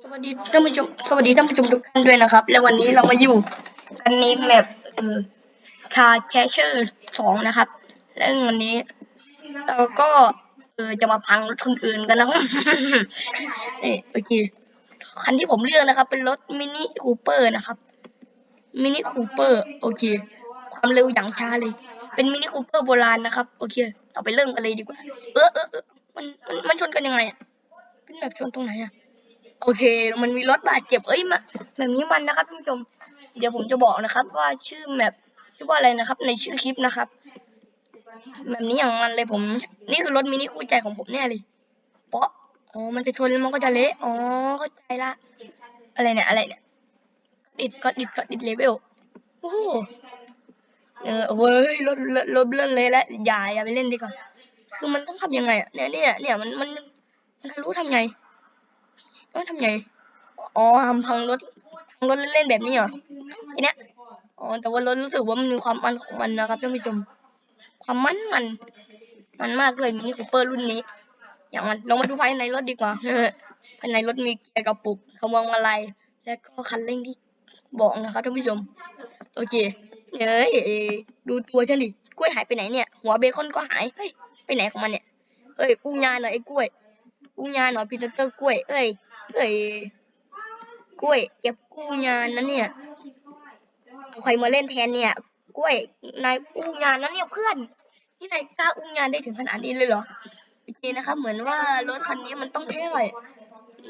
สวัสดีท่านผู้ชมสวัสดีท่านผู้ชมทุกท่านด้วยนะครับ และวันนี้เรามาอยู่กันในแมปเอ่อคาแคชเชอร์สองนะครับและวันนี้เราก็เออจะมาพังรถคนอื่นกันนะครับเออโอเคคันที่ผมเลือกนะครับ เป็นรถมินิคูเปอร์นะครับมินิคูเปอร์โอเค ความเร็วอย่างช้าเลย เป็นมินิคูเปอร์โบราณนะครับ โอเคเราไปเริ่มกันเลยดีกว่า เออเออเออมันมันมันชนกันยังไงอะเป็นแบบชนตรงไหนอะ โอเค มันมีรถบาดเจ็บ เอ้ยมาแบบนี้มันนะครับท่านผู้ชม เดี๋ยวผมจะบอกนะครับ ว่าชื่อแมปชื่อว่าอะไรนะครับ ในชื่อคลิปนะครับ แบบนี้อย่างมันเลยผม นี่คือรถมินิคู่ใจของผมแน่เลย เพราะอ๋อ มันจะชนแล้วมันก็จะเละ อ๋อ เข้าใจละ อะไรเนี่ย อะไรเนี่ยดิดก็ดิดก็ดิดเลเวล โอ้โหเออเว้ยรถรถเลื่อนเลยแล้วอย่าอย่าไปเล่นดีกว่า คือมันต้องทำยังไงอะเนี่ยเนี่ยเนี่ยมันมันมันทะลุทำไง ต้อทำไงอ๋อทำพังรถพังรถเล่นๆแบบนี้เหรอไอเนี้ยอ๋อแต่ว่ารถรู้สึกว่ามันมีความมันของมันนะครับท่านผู้ชมความมันมัน มันมากเลยมินิคูเปอร์รุ่นนี้ อย่างมันลองมาดูภายในรถดีกว่าภายในรถมีเกียร์กระปุกพวงมาลัยและก็คันเร่งที่บอกนะครับท่านผู้ชม โอเคเอ้ยดูตัวฉันดิกล้วยหายไปไหนเนี่ย หัวเบคอนก็หายเฮ้ยไปไหนของมันเนี่ยเอ้ยกุ้งยาหน่อยไอ้กล้วยกู้งยานหน่อยพีเตอร์กล้วยเอ้ย เอ้ยกล้วยเก็บกู้งานนะเนี่ยใครมาเล่นแทนเนี่ย กล้วยนายกู้งานนะเนี่ยเพื่อนนี่นายกล้าอู้งานได้ถึงขนาดนี้เลยเหรอโอเคนะครับเหมือนว่ารถคันนี้มันต้องเท่หน่อย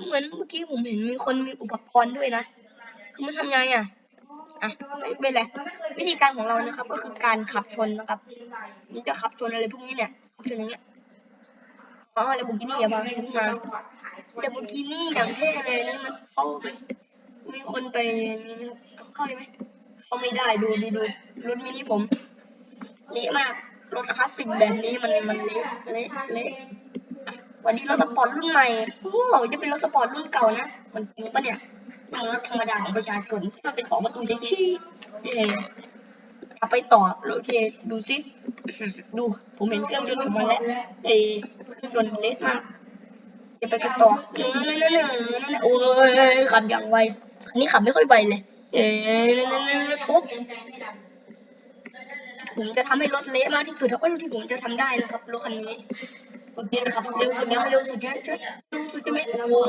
เหมือนเมื่อกี้ผมเห็นมีคนมีอุปกรณ์ด้วยนะคือมันทำไงอะอะไม่เป็นไรวิธีการของเรานะครับ ก็คือการขับชนนะครับมันจะขับชนอะไรพวกนี้เนี่ยขับชนอย่างเงี้ยอ๋อเลบูกินี่อย่ามาให้ ขึ้นมาเลบูกินี่อย่างเท่เลยนี่มันเข้าไปมีคนไปนี่นะครับเข้าได้ไหมเข้าไม่ได้ดูดูดูรถมินิผมเละมากรถคลาสสิกแบบนี้มันมันเละเละเละวันนี้รถสปอร์ตรุ่นใหม่โอ้จะเป็นรถสปอร์ตรุ่นเก่านะมันจริงปะเนี่ยมันรถธรรมดาของประชาชนที่มันเป็นสองประตูเฉยชี้เย่ขับไปต่อโอเคดูสิดูผมเห็นเครื่องยนต์ของมันแล้วเอยเครื่องยนต์เละมาก จะไปกันต่อนั่นนั่นนั่นนั่นโอ้ยขับอย่างไวคันนี้ขับไม่ค่อยไวเลยเอ้ยนั่นนั่นนั่นปุ๊บผมจะทำให้รถเละมากที่สุดเท่าที่ผมจะทำได้นะครับรถคันนี้โอเคนะครับเร็วสุดแล้วเร็วสุดแล้วเร็วสุดจะไหมโอ้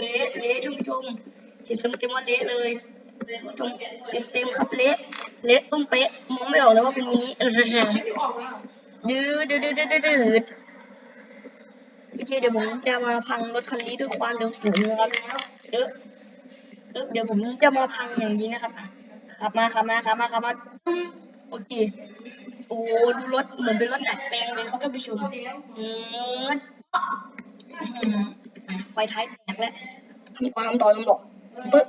เละเละท่านผู้ชมเห็นเต็มเต็มว่าเละเลยตรงเต็มเต็มครับเละเละตุ้มเป๊ะมองไม่ออกเลยว่าเป็นมินิดื้ดื้อดื้อดื้อดื้อดื้อ โอเคเดี๋ยวผมจะมาพังรถคันนี้ด้วยความเร็วสูงนะครับเดี๋ยวเดี๋ยวผมจะมาพังอย่างนี้นะครับขับมาขับมาขับมาขับมาโอเคโอ้ดูรถเหมือนเป็นรถดัดแปลงเลยครับท่านผู้ชมไฟท้ายแตกแล้วมีความต่อลำบอกปึ๊บ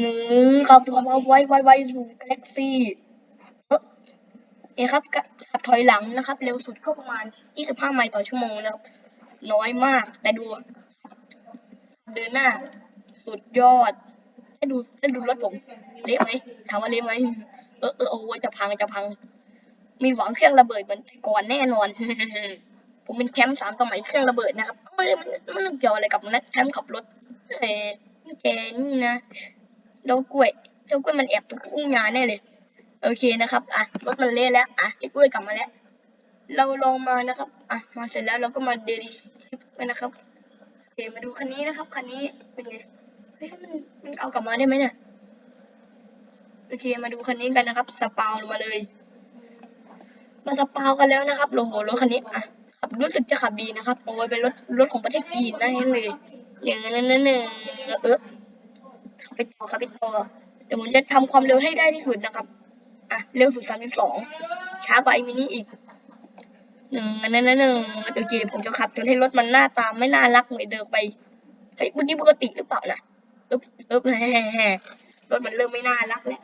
หนึ่งขับขับไวไวไวสู่กาแล็กซี่เออเนี่ยครับขับถอยหลังนะครับ เร็วสุดก็ประมาณ 25 ไมล์ต่อชั่วโมงนะครับ น้อยมาก แต่ดูเดินหน้า สุดยอดให้ดูให้ดูรถผมเละไหมถามว่าเละไหมเออเออโอ้ยจะพังจะพัง มีหวังเครื่องระเบิดเหมือนก่อนแน่นอน ผมเป็นแชมป์สามสมัยเครื่องระเบิดนะครับไม่มันมันเกี่ยวอะไรกับนักแชมป์ขับรถเออแกนี่นะแล้วกล้วยเจ้ากล้วยมันแอบตุกอุ้งยาแน่เลย โอเคนะครับ อะรถมันเละแล้ว อะไอ้กล้วยกลับมาแล้ว เราลองมานะครับ อะ มาเสร็จแล้วเราก็มาเดลิสกันนะครับโอเคมาดูคันนี้นะครับ คันนี้เป็นไง เฮ้ย มัน มันเอากลับมาได้ไหมเนี่ย โอเค มาดูคันนี้กันนะครับ สปาวลงมาเลยมันสปาวกันแล้วนะครับโอ้โหรถคันนี้ อะขับรู้สึกจะขับดีนะครับ โอ้ยเป็นรถ รถของประเทศจีนนะเห็นเลยอย่างนั้นนั่นเอเออขับไปต่อขับไปต่อเดี๋ยวผมจะทำความเร็วให้ได้ที่สุดนะครับ อะ เร็วสุดสามสิบสองช้ากว่าไอ้มินิอีก หนึ่งนั่นนั่นหนึ่งเดี๋ยวจีผมจะขับจนให้รถมันหน้าตาไม่น่ารักเหมือนเดิมไปเฮ้ยเมื่อกี้ปกติหรือเปล่านะอึ๊บอึ๊บแฮ่แฮ่รถมันเริ่มไม่น่ารักแล้ว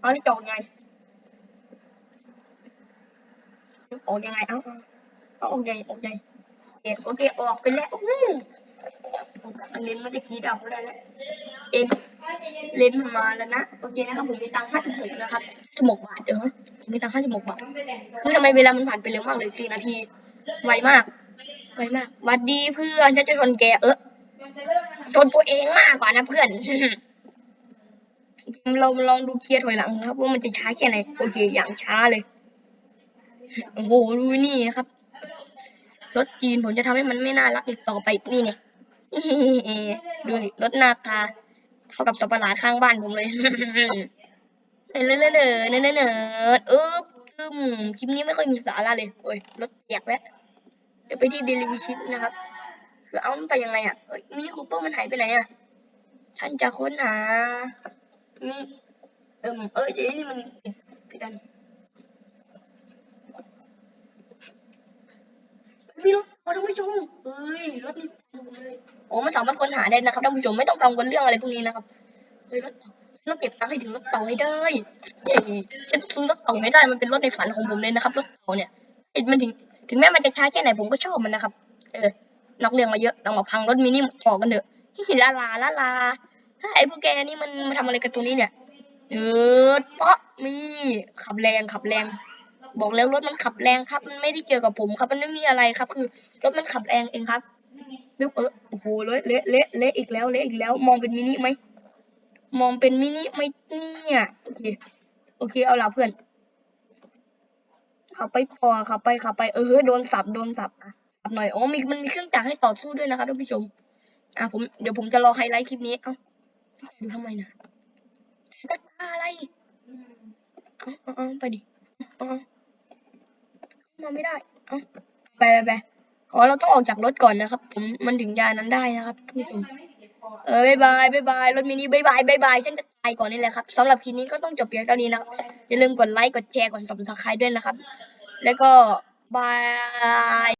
เอาแล้วจอกไงออกยังไงเอาเอาเอาออกยังไงออกยังไงโอเคออกไปแล้วอู้เล่นมันจะกีดออกได้แล้วเอ็น เลนมันมาแล้วนะ โอเคนะครับผมมีตังค์ห้าสิบหกนะครับสิบหกบาทเดี๋ยวผมมีตังค์ห้าสิบหกบาท คือทำไมเวลามันผ่านไปเร็วมากเลยสี่นาที ไวมาก ไวมากหวัดดีเพื่อนฉันจะชนแกเออชนตัวเองมากกว่านะเพื่อน เราลองดูเกียร์ถอยหลังนะครับ ว่ามันจะช้าแค่ไหน โอเค อย่างช้าเลย โอ้โห ดูนี่นะครับ รถจีนผมจะทำให้มันไม่น่ารักอีกต่อไปนี่เนี่ยดูรถหน้าตา เท่ากับสัตว์ประหลาดข้างบ้านผมเลยเนอเนอเนอเนอเนอเนอเนอเอออืมคลิปนี้ไม่ค่อยมีสาระเลยโอ้ยรถเสียกแล้วเดี๋ยวไปที่เดลิวิชิตนะครับคือเอามันไปยังไงอะเอ้ยมินิคูเปอร์มันหายไปไหนอะท่านจะค้นหานี่เอิมเอ้ยเดี๋ยวนี่มันผิดผิดอันมีรถเอาท่านผู้ชมเอ้ยรถนี่ โอ้มันสามารถค้นหาได้นะครับท่านผู้ชมไม่ต้องกังวลเรื่องอะไรพวกนี้นะครับเฮ้ยรถเราเก็บตังค์ให้ถึงรถเต่าให้ได้เย้ฉันซื้อรถเต่าไม่ได้ มันเป็นรถในฝันของผมเลยนะครับรถเต่าเนี่ยเอ้ยมันถึง ถึงแม้มันจะช้าแค่ไหนผมก็ชอบมันนะครับ เออนอกเรื่องมาเยอะเรามาพังรถมินิออกกันเถอะลาลาลาลาไอ้พวกแกนี่มันมาทำอะไรกันตรงนี้เนี่ยเออเปาะนี่ขับแรงขับแรง บอกแล้วรถมันขับแรงครับ มันไม่ได้เกี่ยวกับผมครับ มันไม่มีอะไรครับ คือรถมันขับแรงเองครับ นึกเออโอ้โหเละเละเละเละอีกแล้วเละอีกแล้ว มองเป็นมินิไหมมองเป็นมินิไหมเนี่ยโอเคโอเคเอาละเพื่อนขับไปต่อขับไปขับไปเออโดนสับโดนสับอะสับหน่อยอ๋อมีมันมีเครื่องจักรให้ต่อสู้ด้วยนะครับท่านผู้ชม อะผมเดี๋ยวผมจะรอไฮไลท์คลิปนี้เอ้าดูทำไมนะตาอะไรเอาเอาเอไปดิเอาเอมาไม่ได้เอาไปไปไป อ๋อเราต้องออกจากรถก่อนนะครับผมมันถึงยานั้นได้นะครับทุกคนเออบายบายบายบายรถมินิบายบายบายบายฉันจะตายก่อนนี่แหละครับสำหรับคลิปนี้ก็ต้องจบเพียงเท่านี้นะครับอย่าลืมกดไลค์กดแชร์กด subscribe ด้วยนะครับ แล้วก็บาย